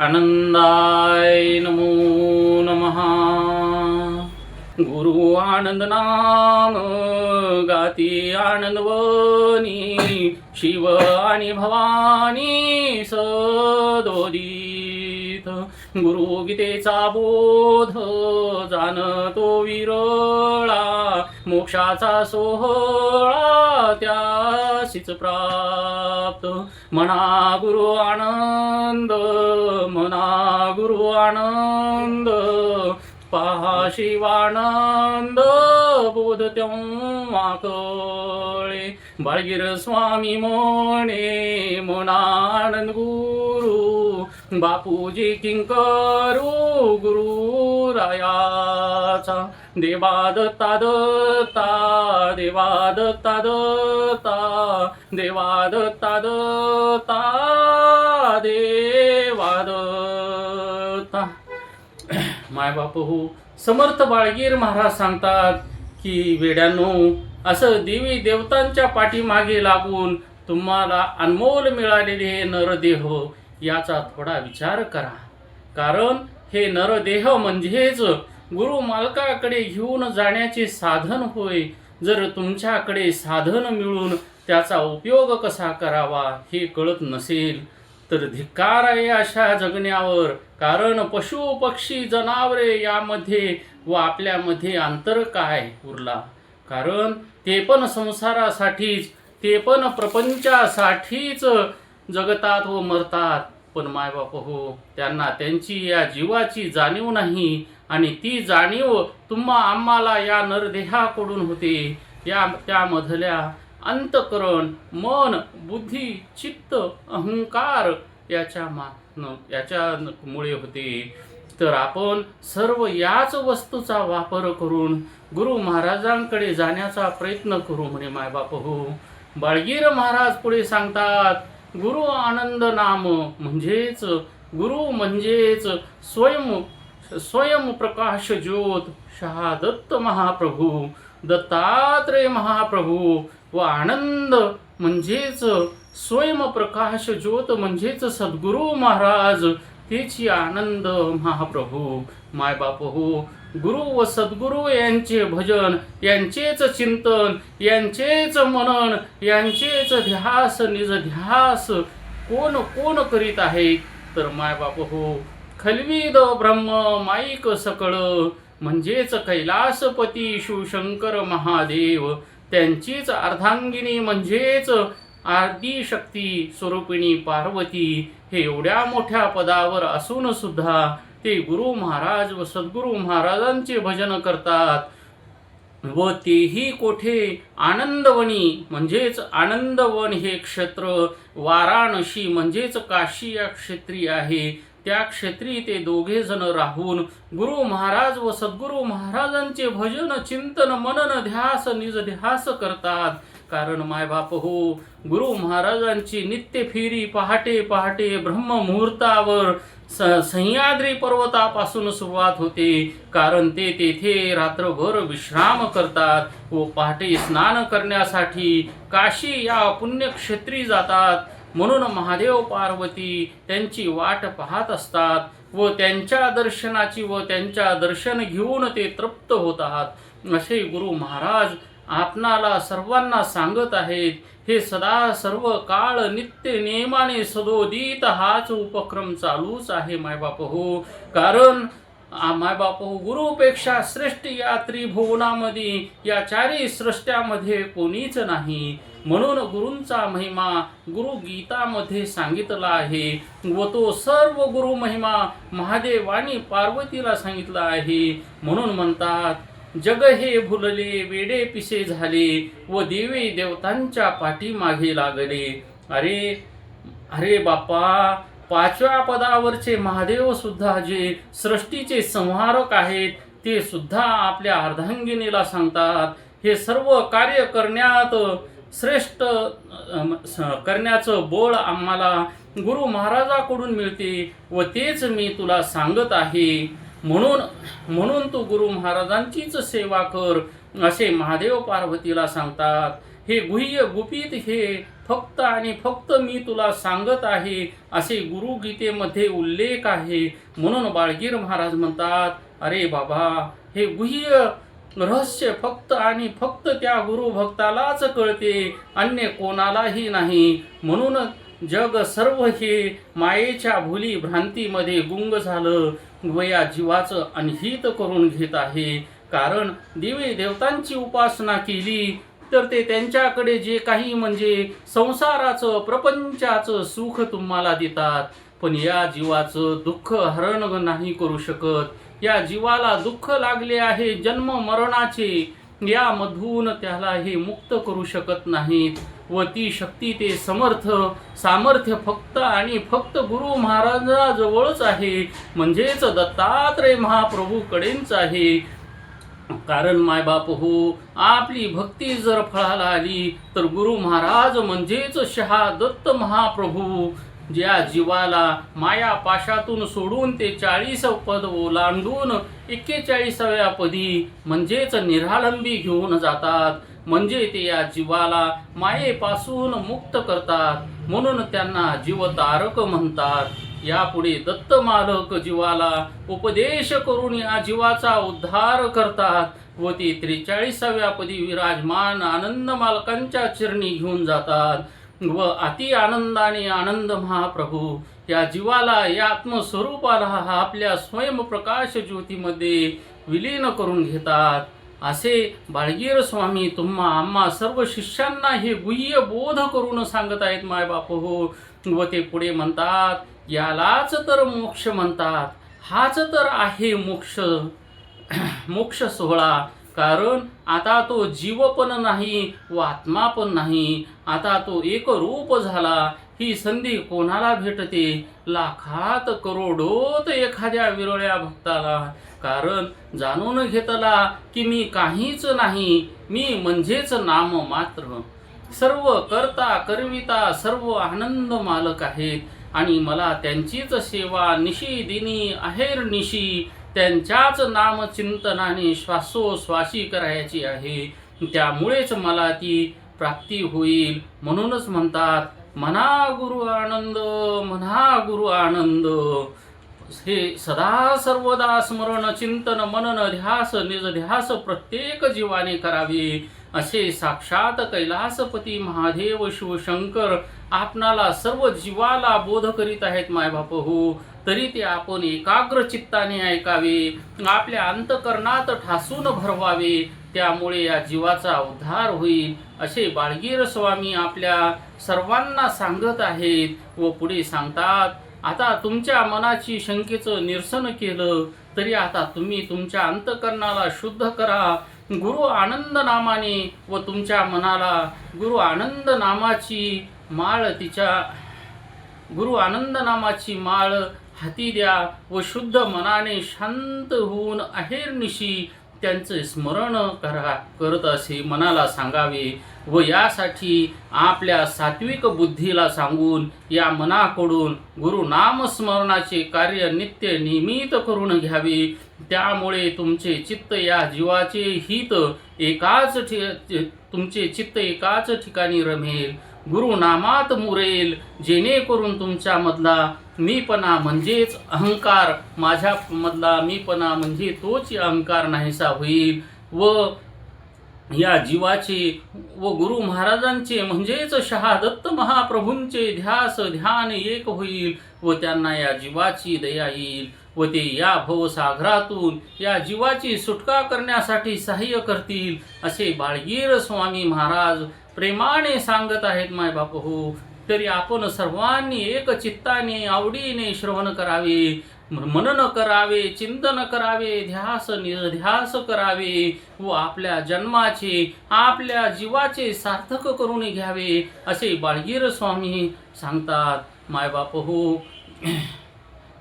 आनंदाय नमो नमः। गुरु आनंद नाम गाती आनंदवनी शिव आणि भवानी सदोदी। गुरु गीतेचा बोध जाणतो विरळा मोक्षाचा सोहळा त्याशीच प्राप्त. मना गुरु आनंद मना गुरु आनंद पहा शिवानंद बोध तेव्हा कळे बाळगीर स्वामी मोणे मोनानंद गुरु बापूजी किंकरू गुरु रायाचा. देवा दत्ता दत्ता देवा दत्ता दत्ता देवा दत्ता दत्ता देवा दत्ता माय बाप हो समर्थ बाळगीर महाराज सांगतात की वेड्यानो असं देवी देवतांच्या पाठीमागे लागून तुम्हाला अनमोल मिळालेले हे नरदेह याचा थोडा विचार करा. कारण हे नरदेह म्हणजेच गुरु मालकाकडे घेऊन जाण्याचे साधन होय. जर तुमच्याकडे साधन मिळून त्याचा उपयोग कसा करावा हे कळत नसेल तर धिक्कार आहे अशा जगण्यावर कारण पशु पक्षी जनावरे यामध्ये व आपल्यामध्ये अंतर काय उरला? कारण ते पण संसारासाठीच ते पण प्रपंचासाठीच जगतात व मरतात. पण मायबाप हो त्यांना त्यांची या जीवाची जाणीव नाही आणि ती जाणीव तुम्हा आम्हाला या नरदेहाकडून होते. या त्यामधल्या अंतकरण मन बुद्धी चित्त अहंकार याच्या मा याच्यामुळे होते. तर आपण सर्व याच वस्तूचा वापर करून गुरु महाराजांकडे जाण्याचा प्रयत्न करू म्हणे मायबाप हो बाळगीर महाराज पुढे सांगतात गुरु आनंद नाम म्हणजेच गुरु म्हणजेच स्वयं स्वयंप्रकाश ज्योत शहा दत्त महाप्रभू दत्तात्रय महाप्रभू व आनंद म्हणजेच स्वयंप्रकाश ज्योत म्हणजेच सद्गुरु महाराज तेची आनंद महाप्रभू. मायबाप हो गुरु व सद्गुरु यांचे भजन यांचेच चिंतन यांचेच मनन यांचेच ध्यास निज ध्यास. कोण कोण करीत आहे? तर मायबाप हो खलवीद ब्रह्म माईक सकळ. म्हणजेच कैलासपती शिवशंकर महादेव. त्यांचीच अर्धांगिनी म्हणजेच आदिशक्ती स्वरूपिणी पार्वती हे एवढ्या मोठ्या पदावर असून सुद्धा ते गुरु महाराज व सद्गुरु महाराजांचे भजन करतात. व तेही कोठे? आनंदवनी म्हणजेच आनंदवन हे क्षेत्र. वाराणसी म्हणजेच काशी या क्षेत्री आहे. त्या क्षेत्री ते दोघे जण राहून गुरु महाराज व सद्गुरु महाराजांचे भजन चिंतन मनन ध्यास निज ध्यास करतात. कारण मायबाप हो गुरु महाराजांची नित्य फेरी पहाटे पहाटे ब्रह्म मुहूर्तावर स सह्याद्री पर्वतापासून सुरुवात होते. कारण ते तेथे रात्रभर विश्राम करतात व पहाटे स्नान करण्यासाठी काशी या पुण्यक्षेत्री जातात. म्हणून महादेव पार्वती त्यांची वाट पाहत असतात व त्यांच्या दर्शनाची व त्यांच्या दर्शन घेऊन ते तृप्त होत आहात. असे गुरु महाराज आपणाला सर्वांना सांगत आहेत हे सदा सर्व काळ नित्य नियमाने सदोदित हाच उपक्रम चालूच आहे मायबाप हो कारण मायबाप हो गुरुपेक्षा श्रेष्ठ या त्रिभुवनामध्ये या चारी सृष्ट्यामध्ये कोणीच नाही. म्हणून गुरूंचा महिमा गुरु गीतामध्ये सांगितला आहे व तो सर्व गुरु महिमा महादेवानी पार्वतीला सांगितला आहे. म्हणून म्हणतात जग हे भुलले वेडे पिसे झाले व देवी देवतांच्या पाठीमागे लागले. अरे अरे बाप्पा पाचव्या पदावरचे महादेव सुद्धा जे सृष्टीचे संहारक आहेत ते सुद्धा आपल्या अर्धांगिनीला सांगतात. हे सर्व कार्य करण्यात श्रेष्ठ स- करण्याचं बोळ आम्हाला गुरु महाराजाकडून मिळते व तेच मी तुला सांगत आहे. म्हणून म्हणून तू गुरु महाराजांचीच सेवा कर असे महादेव पार्वतीला सांगतात. हे गुह्य गुपित हे फक्त आणि फक्त मी तुला सांगत आहे असे गुरुगीतेमध्ये उल्लेख आहे. म्हणून बाळगीर महाराज म्हणतात अरे बाबा हे गुह्य रहस्य फक्त आणि फक्त त्या गुरु भक्तालाच कळते अन्य कोणालाही नाही. म्हणून जग सर्व हे मायेच्या भुली भ्रांतीमध्ये गुंग झालं. वया जीवाचं अनहित करून घेत आहे. कारण देवी देवतांची उपासना केली तर ते त्यांच्याकडे जे काही म्हणजे संसाराचं प्रपंचाचं सुख तुम्हाला देतात. पण या जीवाचं दुःख हरण नाही करू शकत. या जीवाला दुःख लागले आहे जन्म मरणाचे. यामधून त्याला हे मुक्त करू शकत नाहीत. व ती शक्ती ते समर्थ. सामर्थ्य फक्त आणि फक्त गुरु महाराजाजवळच आहे. म्हणजेच दत्तात्रय महाप्रभूकडेच आहे. कारण मायबाप हो आपली भक्ती जर फळाला आली तर गुरु महाराज म्हणजेच शहा दत्त महाप्रभू. ज्या जीवाला माया पाशातून सोडून ते चाळीस पद ओलांडून एक्केचाळीसाव्या पदी म्हणजेच निरालंबी घेऊन जातात. म्हणजे ते या जीवाला मायेपासून मुक्त करतात. म्हणून त्यांना जीवतारक म्हणतात. यापुढे दत्त मालक जीवाला उपदेश करून या जीवाचा उद्धार करतात व ते त्रेचाळीसाव्या पदी विराजमान आनंद मालकांच्या चिरणी घेऊन जातात. व अति आनंदाने आनंद महाप्रभू या जीवाला या आत्मस्वरूपाला आपल्या स्वयंप्रकाश ज्योतीमध्ये विलीन करून घेतात. असे बाळगीर स्वामी तुम्हा आम्हा सर्व शिष्यांना हे गुह्य बोध करून सांगत आहेत मायबाप हो व ते पुढे म्हणतात यालाच तर मोक्ष म्हणतात. हाच तर आहे मोक्ष मोक्ष सोहळा. कारण आता तो जीव पण नाही व आत्मा पण नाही. आता तो एक रूप झाला. ही संधी कोणाला भेटते? लाखात करोडोत एखाद्या विरळ्या भक्ताला. कारण जाणून घेतला की मी काहीच नाही मी म्हणजेच नाम मात्र. सर्व करता करविता सर्व आनंद मालक आहेत आणि मला त्यांचीच सेवा निशी दिनी आहेर निशी त्यांच्याच नाम चिंतनाने श्वासोश्वासी करायची आहे. त्यामुळेच मला ती प्राप्ती होईल. म्हणूनच म्हणतात म्हणा गुरु आनंद म्हणा गुरु आनंद. हे सदा सर्वदा स्मरण चिंतन मनन ध्यास निज ध्यास प्रत्येक जीवाने करावे. असे साक्षात कैलासपती महादेव शिवशंकर आपणाला सर्व जीवाला बोध करीत आहेत मायबाप हो तरी ते आपण एकाग्र चित्ताने ऐकावे आपल्या अंतकरणात ठासून भरवावे. त्यामुळे या जीवाचा उद्धार होईल असे बाळगीर स्वामी आपल्या सर्वांना सांगत आहेत व पुढे सांगतात आता तुमच्या मनाची शंकेचं निरसन केलं तरी आता तुम्ही तुमच्या अंतकरणाला शुद्ध करा गुरु आनंद नामाने व तुमच्या मनाला गुरु आनंद नामाची माळ तिच्या गुरु आनंद नामाची माळ हाती द्या व शुद्ध मनाने शांत होऊन अहेरनिशी त्यांचे स्मरण करा करत असे मनाला सांगावे. व यासाठी आपल्या सात्विक बुद्धीला सांगून या मनाकडून गुरु नामस्मरणाचे कार्य नित्य नियमित करून घ्यावे. त्यामुळे तुमचे चित्त या जीवाचे हित एकाच ठि तुमचे चित्त एकाच ठिकाणी रमेल. गुरुनामात मुरेल. जेणेकरून तुमच्यामधला मीपणा म्हणजेच अहंकार माझ्यामधला मीपणा म्हणजे तोच अहंकार नाहीसा होईल. व या जीवाचे व गुरु महाराजांचे म्हणजेच शहादत्त महाप्रभूंचे ध्यास ध्यान एक होईल व त्यांना या जीवाची दया येईल व ते या भवसागरातून या जीवाची सुटका करण्यासाठी सहाय्य करतील असे बाळगीर स्वामी महाराज प्रेमाने सांगत आहेत मायबाप हो तरी आपण सर्वांनी एक चित्ताने आवडीने श्रवण करावे. मनन करावे चिंतन करावे ध्यास निर्ध्यास करावे व आपल्या जन्माचे आपल्या जीवाचे सार्थक करून घ्यावे असे बाळगीर स्वामी सांगतात. मायबाप हो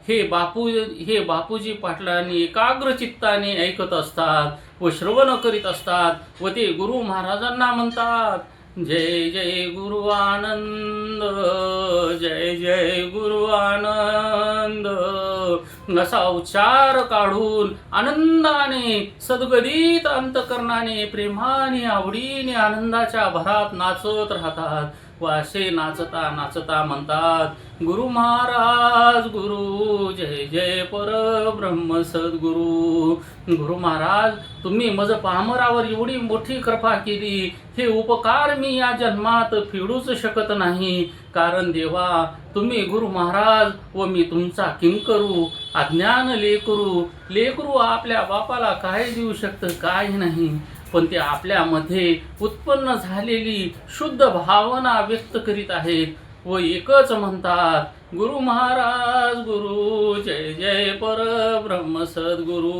हे बापू हे बापूजी पाटलांनी एकाग्र चित्ताने ऐकत असतात व श्रवण करीत असतात व ते गुरु महाराजांना म्हणतात जय जय गुरु आनंद जय जय गुरु आनंद असा उच्चार काढून आनंदाने सद्गदित अंतकरणाने प्रेमाने आवडीने आनंदाच्या भरात नाचत राहतात. वासे नाचता नाचता म्हणतात गुरु महाराज गुरु जय जय पर ब्रह्म सद्गुरु. गुरु महाराज तुम्ही मज पामरावर एवढी मोठी कृपा केली हे उपकार मी या जन्मात फेडूच शकत नाही. कारण देवा तुम्ही गुरु महाराज व मी तुमचा किंकरू अज्ञान लेकरू. लेकरू आपल्या बापाला काय देऊ शकतं काय नाही. पण ते आपल्यामध्ये उत्पन्न झालेली शुद्ध भावना व्यक्त करीत आहेत व एकच म्हणतात गुरु महाराज गुरु जय जय पर ब्रह्म सद्गुरु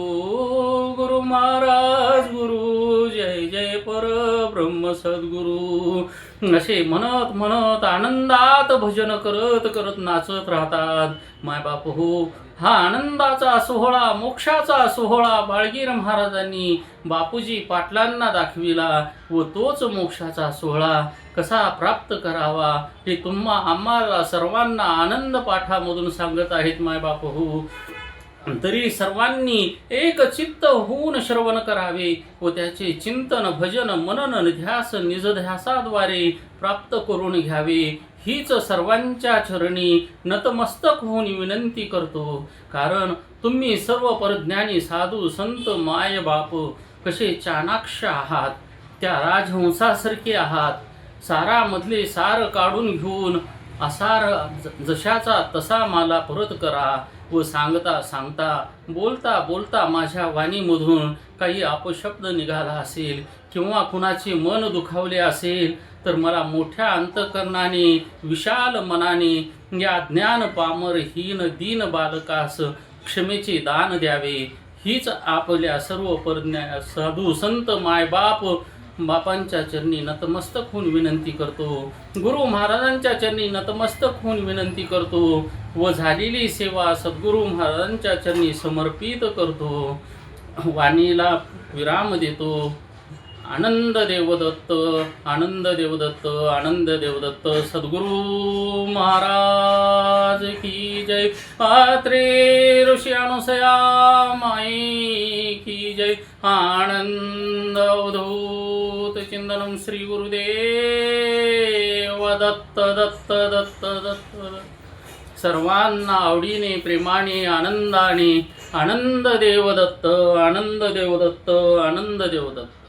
गुरु महाराज गुरु जय जय पर ब्रह्म सद्गुरु असे म्हणत म्हणत आनंदात भजन करत करत नाचत राहतात. मायबाप हो हा आनंदाचा सोहळा मोक्षाचा सोहळा बाळगीर महाराजांनी बापूजी पाटलांना दाखविला व तोच मोक्षाचा सोहळा कसा प्राप्त करावा हे तुम्हा आम्हाला सर्वांना आनंद पाठामधून सांगत आहेत मायबाप हो. तरी सर्वांनी एक चित्त होऊन श्रवण करावे व त्याचे चिंतन भजन मनन ध्यास निजध्यासाद्वारे प्राप्त करून घ्यावे. हीच सर्वांच्या चरणी नतमस्तक होऊन विनंती करतो. कारण तुम्ही सर्व परज्ञानी साधू संत माय बाप कसे चाणाक्ष आहात. त्या राजहंसासारखे आहात. सारामधले सार काढून घेऊन असार जशाचा तसा मला परत करा. व सांगता सांगता बोलता बोलता माझ्या वाणीमधून काही अपशब्द निघाला असेल किंवा कुणाचे मन दुखावले असेल तर मला मोठ्या अंतकरणाने विशाल मनाने या ज्ञान पामर हीन दीन बालकास क्षमेचे दान द्यावे. हीच आपल्या सर्व परज्ञा साधू संत मायबाप बापांच्या चरणी नतमस्तक होऊन विनंती करतो. गुरु महाराजांच्या चरणी नतमस्तक होऊन विनंती करतो. व झालेली सेवा सद्गुरू महाराजांच्या चरणी समर्पित करतो. वाणीला विराम देतो. आनंद देवदत्त आनंद देवदत्त आनंद देवदत्त सद्गुरू महाराज की जय. पात्रे ऋषी अनुसया माई की जय. आनंद अवधूत चिंतनम श्री गुरुदेव दत्त दत्त दत्त दत्त सर्वांना आवडीने प्रेमाने आनंदाने आनंद देवदत्त आनंद देवदत्त आनंद देवदत्त